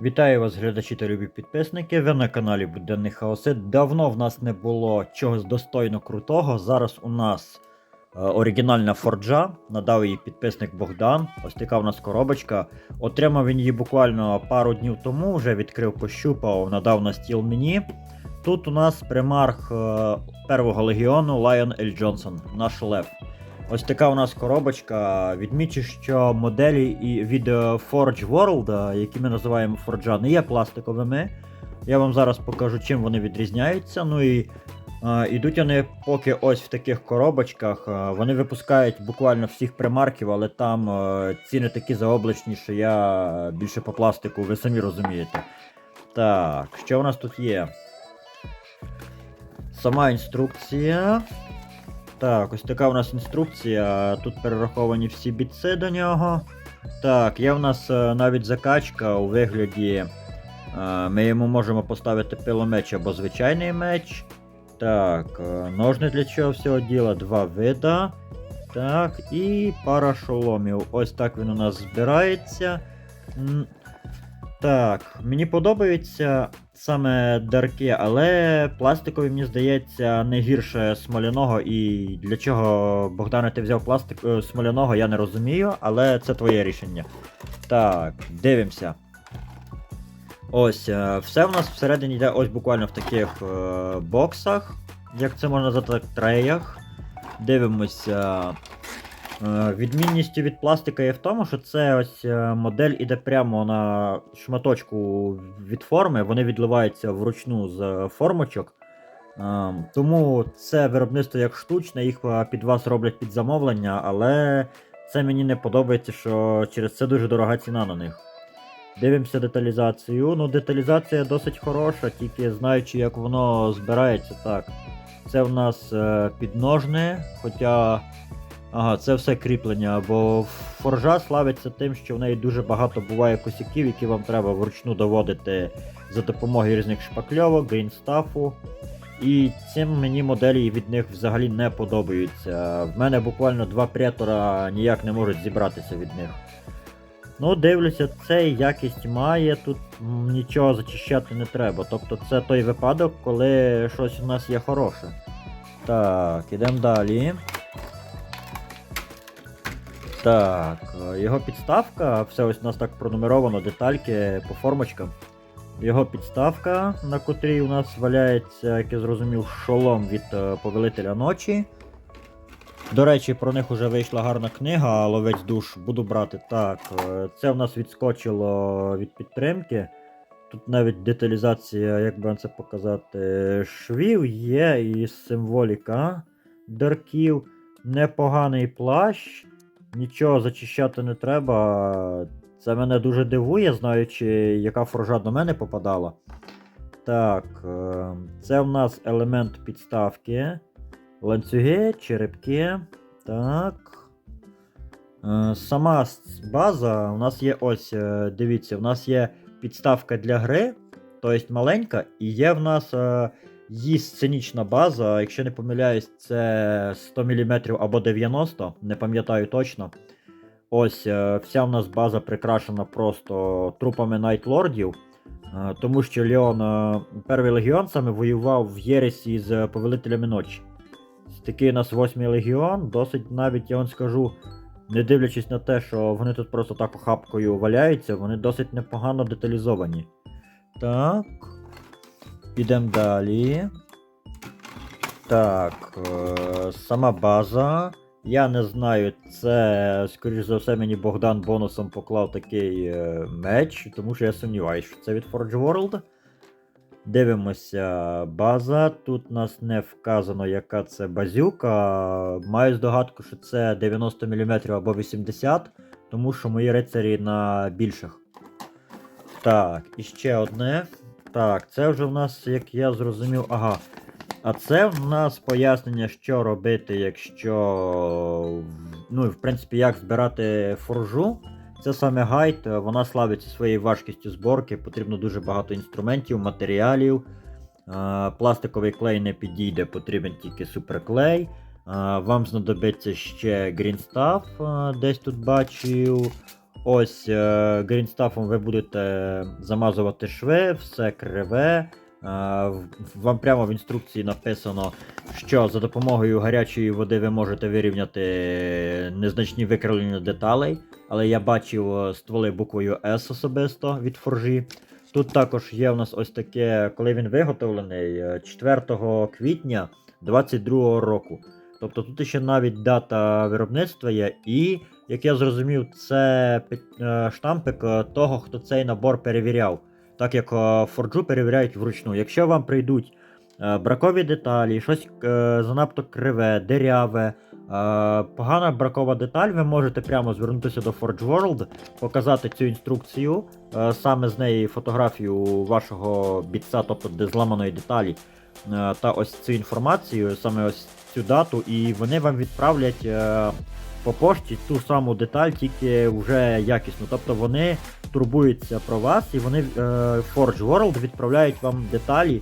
Вітаю вас, глядачі та любі підписники. Ви на каналі Буденний Хаосит. Давно в нас не було чогось достойно крутого. Зараз у нас е, оригінальна форджа. Надав її підписник Богдан. Ось така в нас коробочка. Отримав він її буквально пару днів тому, вже відкрив, пощупав, надав на стіл мені. Тут у нас примарх е, первого легіону Лайон Ель Джонсон, наш лев. Ось така у нас коробочка. Відмічу, що моделі і від е, Forge World, е, які ми називаємо Forge, не є пластиковими. Я вам зараз покажу, чим вони відрізняються. Ну і е, ідуть вони поки ось в таких коробочках. Вони випускають буквально всіх примарків, але там е, ціни такі заоблачні, що я більше по пластику, ви самі розумієте. Так, що у нас тут є? Сама інструкція. Так, ось така у нас інструкція. Тут перераховані всі бітси до нього. Так, є в нас е, навіть закачка у вигляді. е, Ми йому можемо поставити пиломеч або звичайний меч. Так, е, ножни для цього всього діла, два вида. Так, і пара шоломів. Ось так він у нас збирається. Так, мені подобаються саме дарки, але пластикові, мені здається, не гірше смоляного. І для чого, Богдане, ти взяв пластик е, смоляного, я не розумію, але це твоє рішення. Так, дивимося. Ось, е, все в нас всередині йде ось буквально в таких е, боксах, як це можна назвати, треях. Дивимося. Е, Відмінністю від пластика є в тому, що це ось е, модель іде прямо на шматочку від форми, вони відливаються вручну з формочок. Е, Тому це виробництво як штучне, їх під вас роблять під замовлення, але це мені не подобається, що через це дуже дорога ціна на них. Дивимося деталізацію. Ну, деталізація досить хороша, тільки знаючи, як воно збирається, так. Це в нас підножне, хоча. Ага, це все кріплення, бо форжа славиться тим, що в неї дуже багато буває косяків, які вам треба вручну доводити за допомогою різних шпакльовок, грінстафу. І цим мені моделі від них взагалі не подобаються. В мене буквально два претора ніяк не можуть зібратися від них. Ну, дивлюся, цей якість має, тут нічого зачищати не треба. Тобто це той випадок, коли щось у нас є хороше. Так, ідемо далі. Так, його підставка, все ось у нас так пронумеровано, детальки по формочкам. Його підставка, на котрій у нас валяється, як я зрозумів, шолом від е, повелителя ночі. До речі, про них вже вийшла гарна книга, ловець душ буду брати. Так, е, це в нас відскочило від підтримки. Тут навіть деталізація, як би вам це показати, швів є і символіка дарків. Непоганий плащ. Нічого зачищати не треба. Це мене дуже дивує, знаючи, яка форжа до мене попадала. Так, е, це в нас елемент підставки. Ланцюги, черепки. Так. Е, Сама база у нас є ось, е, дивіться, в нас є підставка для гри, тобто маленька, і є в нас її сценічна база, якщо не помиляюсь, це 100 мм або 90, не пам'ятаю точно. Ось е, вся в нас база прикрашена просто трупами найтлордів. е, Тому що Леон, е, перший легіон саме воював в Єресі з повелителями ночі. Такий у нас восьмий легіон, досить навіть, я вам скажу, не дивлячись на те, що вони тут просто так охапкою валяються, вони досить непогано деталізовані. Так. Підемо далі. Так, е, сама база. Я не знаю, це, скоріш за все, мені Богдан бонусом поклав такий е, меч, тому що я сумніваюся, що це від Forge World. Дивимося, база. Тут нас не вказано, яка це базюка. Маю здогадку, що це 90 мм або 80, тому що мої рицарі на більших. Так, і ще одне. Так, це вже в нас, як я зрозумів, ага. А це в нас пояснення, що робити, якщо. Ну, в принципі, як збирати форжу. Це саме гайд, вона славиться своєю важкістю зборки, потрібно дуже багато інструментів, матеріалів. Пластиковий клей не підійде, потрібен тільки суперклей. Вам знадобиться ще е, десь тут бачив. Ось е, грінстафом ви будете замазувати шви, все криве. Е, Вам прямо в інструкції написано, що за допомогою гарячої води ви можете вирівняти незначні викривлення деталей. Але я бачив е, стволи буквою S особисто від форжі. Тут також є у нас ось таке, коли він виготовлений е, 4 квітня 22 року. Тобто тут ще навіть дата виробництва є, і, як я зрозумів, це е, штампик е, того, хто цей набор перевіряв. Так як е, форджу перевіряють вручну. Якщо вам прийдуть бракові деталі, щось занадто криве, диряве, погана бракова деталь, ви можете прямо звернутися до Forge World, показати цю інструкцію, саме з неї фотографію вашого бітса, тобто де зламаної деталі, та ось цю інформацію, саме ось цю дату, і вони вам відправлять по пошті ту саму деталь, тільки вже якісну. Тобто вони турбуються про вас, і вони е, Forge World відправляють вам деталі.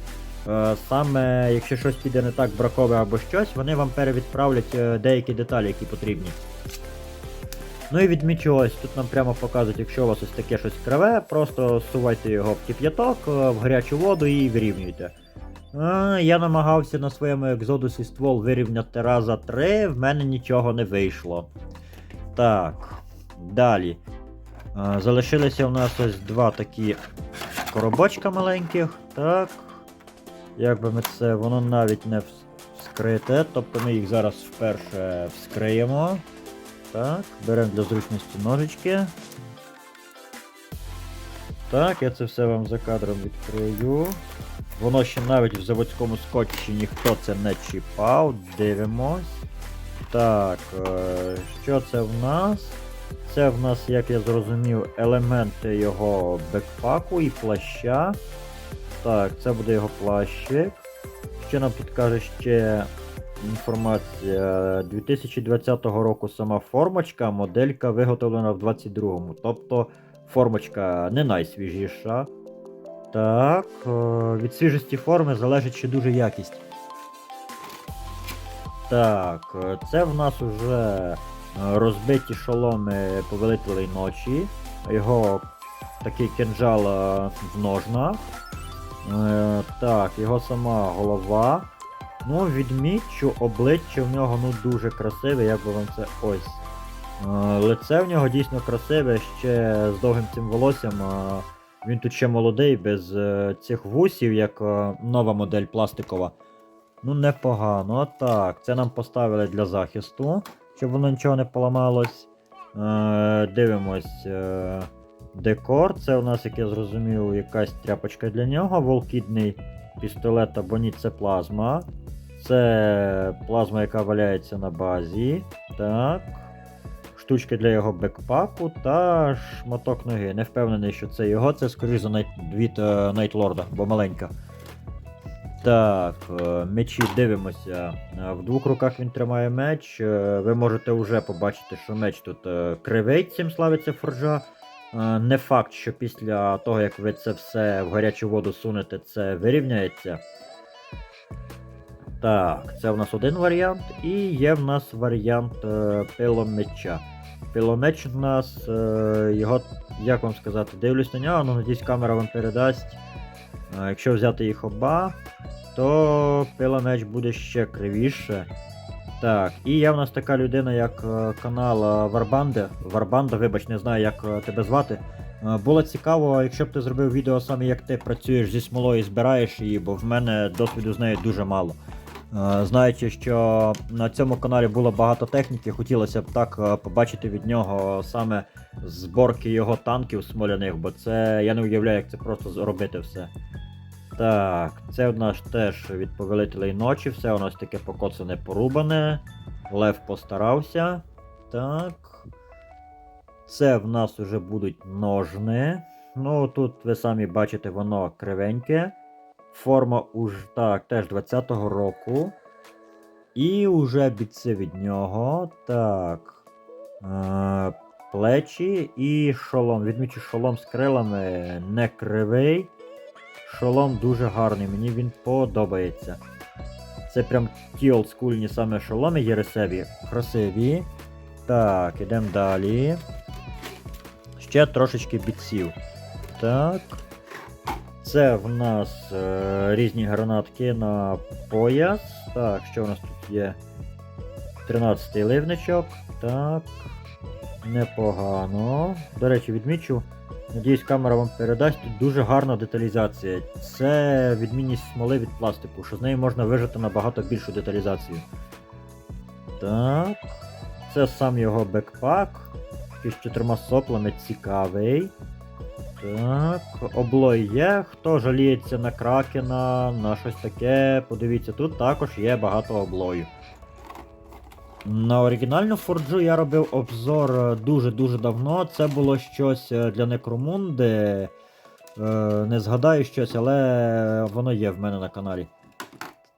Е, Саме якщо щось піде не так бракове або щось, вони вам перевідправлять е, деякі деталі, які потрібні. Ну і відмічу ось, тут нам прямо показують, якщо у вас ось таке щось криве, просто сувайте його в кип'яток, в гарячу воду і вирівнюйте. А, я намагався на своєму екзодусі ствол вирівняти раза три, в мене нічого не вийшло. Так, далі. А, залишилися у нас ось два такі коробочка маленьких. Так. Як ми це, воно навіть не вскрите, тобто ми їх зараз вперше вскриємо. Так, беремо для зручності ножички. Так, я це все вам за кадром відкрию. Воно ще навіть в заводському скотчі ніхто це не чіпав. Дивимось. Так, е, що це в нас? Це в нас, як я зрозумів, елементи його бекпаку і плаща. Так, це буде його плащик. Що нам тут каже ще інформація? 2020 року сама формочка, моделька виготовлена в 22-му. Тобто формочка не найсвіжіша. Так, е, від свіжості форми залежить ще дуже якість. Так, е, це в нас уже е, розбиті шоломи повелителей ночі. Його такий кинджал в ножнах. Так, його сама голова. Ну, відмічу, обличчя в нього ну дуже красиве, як би вам це ось. Лице в нього дійсно красиве, ще з довгим цим волоссям. Він тут ще молодий, без е, цих вусів, як е, нова модель пластикова. Ну, непогано. Так, це нам поставили для захисту, щоб воно нічого не поламалось. Е, дивимось. Е, декор. Це у нас, як я зрозумів, якась тряпочка для нього. Волкідний пістолет або ні, це плазма. Це плазма, яка валяється на базі. Так. Штучки для його бекпаку та шматок ноги. Не впевнений, що це його, це скоріш за від е, Найтлорда, бо маленька. Так, е, мечі дивимося. Е, В двох руках він тримає меч. Ви можете вже побачити, що меч тут кривий, цим славиться форжа. Не факт, що після того, як ви це все в гарячу воду сунете, це вирівняється. Так, це в нас один варіант, і є в нас варіант е, пиломеча. Пиломеч у нас, е, його, як вам сказати, дивлюсь на нього, ну надіюсь камера вам передасть. Е, якщо взяти їх оба, то пиломеч буде ще кривіше. Так, і є в нас така людина, як е, канал Варбанде. Варбанда, вибач, не знаю, як е, тебе звати. Е, Було цікаво, якщо б ти зробив відео саме як ти працюєш зі смолою і збираєш її, бо в мене досвіду з нею дуже мало. Е, Знаючи, що на цьому каналі було багато техніки, хотілося б так е, побачити від нього саме зборки його танків смоляних, бо це я не уявляю, як це просто зробити все. Так, це у нас теж від повелителей ночі, все у нас таке покоцане порубане. Лев постарався. Так. Це в нас уже будуть ножни. Ну, тут ви самі бачите, воно кривеньке. Форма уж так, теж 20-го року. І уже бійці від нього. Так. Е, плечі і шолом. Відмічу, шолом з крилами не кривий. Шолом дуже гарний, мені він подобається. Це прям ті олдскульні саме шоломи єресеві. Красиві. Так, ідемо далі. ще трошечки бітсів. Так. Це в нас е, різні гранатки на пояс. Так, що у нас тут є? 13-й ливничок. Так. Непогано. До речі, відмічу. Надіюсь, камера вам передасть. Тут дуже гарна деталізація. Це відмінність смоли від пластику, що з нею можна вижити набагато більшу деталізацію. Так. Це сам його бекпак. Такий з чотирма соплами цікавий. Так, облой є. Хто жаліється на кракена, на щось таке. Подивіться, тут також є багато облою. На оригінальну форджу я робив обзор дуже-дуже давно. Це було щось е, для Некромунди. Е, не згадаю щось, але воно є в мене на каналі.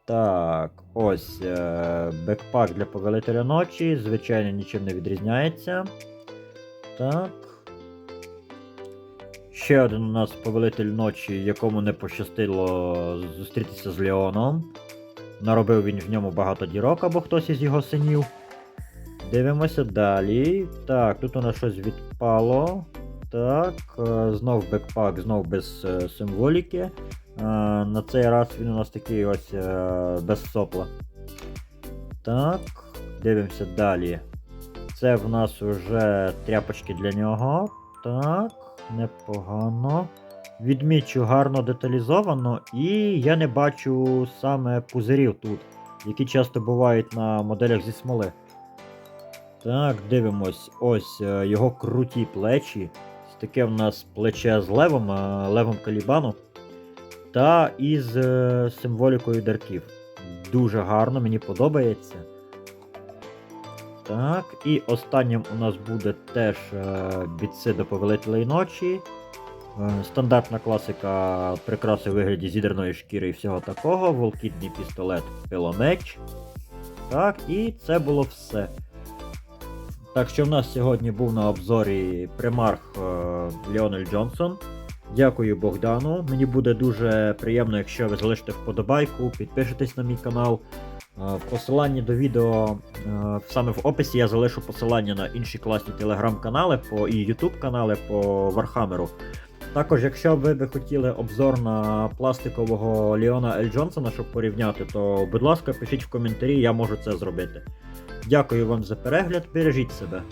Так, ось е, бекпак для повелителя ночі. Звичайно, нічим не відрізняється. Так. Ще один у нас повелитель ночі, якому не пощастило зустрітися з Леоном. Наробив він в ньому багато дірок або хтось із його синів. Дивимося далі. Так, тут у нас щось відпало. Так, е, знов бекпак, знов без е, символіки. Е, На цей раз він у нас такий ось без сопла. Так, дивимося далі. Це в нас уже тряпочки для нього. Так, непогано. Відмічу гарно деталізовано, і я не бачу саме пузирів тут, які часто бувають на моделях зі смоли. Так, дивимось. Ось е, його круті плечі. Таке в нас плече з левом, е, левом калібану. Та із е, символікою дерків. Дуже гарно, мені подобається. Так, і останнім у нас буде теж е, бітси до повелителей ночі. Е, Стандартна класика прикраси у вигляді зідерної шкіри і всього такого. Волкітний пістолет пиломеч. Так, і це було все. Так що в нас сьогодні був на обзорі примарх е, Леонель Джонсон. Дякую Богдану. Мені буде дуже приємно, якщо ви залишите вподобайку, підпишетесь на мій канал. Е, В посиланні до відео е, саме в описі я залишу посилання на інші класні телеграм-канали по і YouTube канали по Вархамеру. Також, якщо ви би хотіли обзор на пластикового Леона Ель Джонсона, щоб порівняти, то будь ласка, пишіть в коментарі, я можу це зробити. Дякую вам за перегляд, бережіть себе.